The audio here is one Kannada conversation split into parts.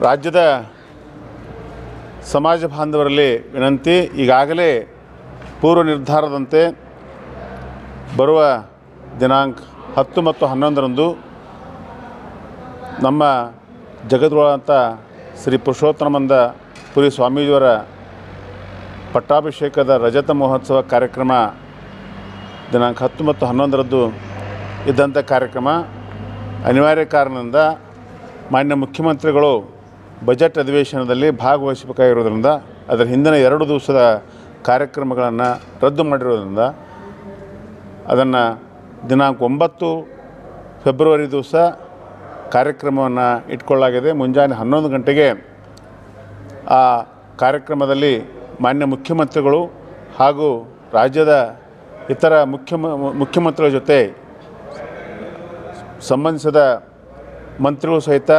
ರಾಜ್ಯದ ಸಮಾಜ ಬಾಂಧವರಲ್ಲಿ ವಿನಂತಿ, ಈಗಾಗಲೇ ಪೂರ್ವ ನಿರ್ಧಾರದಂತೆ ಬರುವ ದಿನಾಂಕ ಹತ್ತು ಮತ್ತು ಹನ್ನೊಂದರಂದು ನಮ್ಮ ಜಗದ್ಗುಳಂತ ಶ್ರೀ ಪುರುಷೋತ್ತಮಂದ ಪುರಿ ಸ್ವಾಮೀಜಿಯವರ ಪಟ್ಟಾಭಿಷೇಕದ ರಜತ ಮಹೋತ್ಸವ ಕಾರ್ಯಕ್ರಮ ದಿನಾಂಕ ಹತ್ತು ಮತ್ತು ಹನ್ನೊಂದರದ್ದು ಇದ್ದಂಥ ಕಾರ್ಯಕ್ರಮ. ಅನಿವಾರ್ಯ ಕಾರಣದಿಂದ ಮಾನ್ಯ ಮುಖ್ಯಮಂತ್ರಿಗಳು ಬಜೆಟ್ ಅಧಿವೇಶನದಲ್ಲಿ ಭಾಗವಹಿಸಬೇಕಾಗಿರೋದ್ರಿಂದ ಅದರ ಹಿಂದಿನ ಎರಡು ದಿವಸದ ಕಾರ್ಯಕ್ರಮಗಳನ್ನು ರದ್ದು ಮಾಡಿರೋದ್ರಿಂದ ಅದನ್ನು ದಿನಾಂಕ ಒಂಬತ್ತು ಫೆಬ್ರವರಿ ದಿವಸ ಕಾರ್ಯಕ್ರಮವನ್ನು ಇಟ್ಕೊಳ್ಳಾಗಿದೆ ಮುಂಜಾನೆ ಹನ್ನೊಂದು ಗಂಟೆಗೆ ಆ ಕಾರ್ಯಕ್ರಮದಲ್ಲಿ ಮಾನ್ಯ ಮುಖ್ಯಮಂತ್ರಿಗಳು ಹಾಗೂ ರಾಜ್ಯದ ಇತರ ಮುಖ್ಯ ಮುಖ್ಯಮಂತ್ರಿಗಳ ಜೊತೆ ಸಂಬಂಧಿಸಿದ ಮಂತ್ರಿಗಳು ಸಹಿತ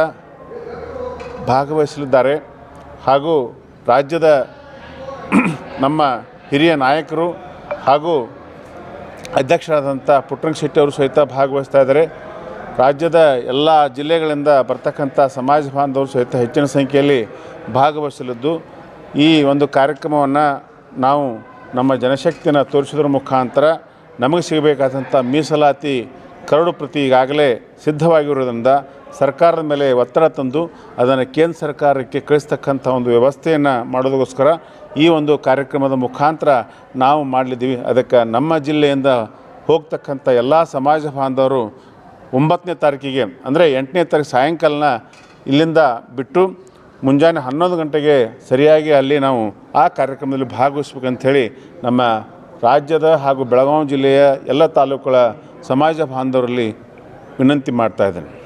ಭಾಗವಹಿಸಲಿದ್ದಾರೆ. ಹಾಗೂ ರಾಜ್ಯದ ನಮ್ಮ ಹಿರಿಯ ನಾಯಕರು ಹಾಗೂ ಅಧ್ಯಕ್ಷರಾದಂಥ ಪುಟ್ಟರಂಗ ಶೆಟ್ಟಿ ಅವರು ಸಹಿತ ಭಾಗವಹಿಸ್ತಾ ಇದ್ದಾರೆ. ರಾಜ್ಯದ ಎಲ್ಲ ಜಿಲ್ಲೆಗಳಿಂದ ಬರ್ತಕ್ಕಂಥ ಸಮಾಜ ಬಾಂಧವರು ಸಹಿತ ಹೆಚ್ಚಿನ ಸಂಖ್ಯೆಯಲ್ಲಿ ಭಾಗವಹಿಸಲಿದ್ದು, ಈ ಒಂದು ಕಾರ್ಯಕ್ರಮವನ್ನು ನಾವು ನಮ್ಮ ಜನಶಕ್ತಿಯನ್ನು ತೋರಿಸಿದ್ರ ಮುಖಾಂತರ ನಮಗೆ ಸಿಗಬೇಕಾದಂಥ ಮೀಸಲಾತಿ ಕರಡು ಪ್ರತಿ ಈಗಾಗಲೇ ಸಿದ್ಧವಾಗಿರೋದ್ರಿಂದ ಸರ್ಕಾರದ ಮೇಲೆ ಒತ್ತಡ ತಂದು ಅದನ್ನು ಕೇಂದ್ರ ಸರ್ಕಾರಕ್ಕೆ ಕಳಿಸ್ತಕ್ಕಂಥ ಒಂದು ವ್ಯವಸ್ಥೆಯನ್ನು ಮಾಡೋದಕ್ಕೋಸ್ಕರ ಈ ಒಂದು ಕಾರ್ಯಕ್ರಮದ ಮುಖಾಂತರ ನಾವು ಮಾಡಲಿದ್ದೀವಿ. ಅದಕ್ಕೆ ನಮ್ಮ ಜಿಲ್ಲೆಯಿಂದ ಹೋಗ್ತಕ್ಕಂಥ ಎಲ್ಲ ಸಮಾಜ ಬಾಂಧವರು ಒಂಬತ್ತನೇ ತಾರೀಕಿಗೆ, ಅಂದರೆ ಎಂಟನೇ ತಾರೀಕು ಸಾಯಂಕಾಲನ ಇಲ್ಲಿಂದ ಬಿಟ್ಟು ಮುಂಜಾನೆ ಹನ್ನೊಂದು ಗಂಟೆಗೆ ಸರಿಯಾಗಿ ಅಲ್ಲಿ ನಾವು ಆ ಕಾರ್ಯಕ್ರಮದಲ್ಲಿ ಭಾಗವಹಿಸ್ಬೇಕಂಥೇಳಿ ನಮ್ಮ ರಾಜ್ಯದ ಹಾಗೂ ಬೆಳಗಾವಿ ಜಿಲ್ಲೆಯ ಎಲ್ಲ ತಾಲೂಕುಗಳ ಸಮಾಜ ಬಾಂಧವರಲ್ಲಿ ವಿನಂತಿ ಮಾಡ್ತಾ ಇದ್ದೇನೆ.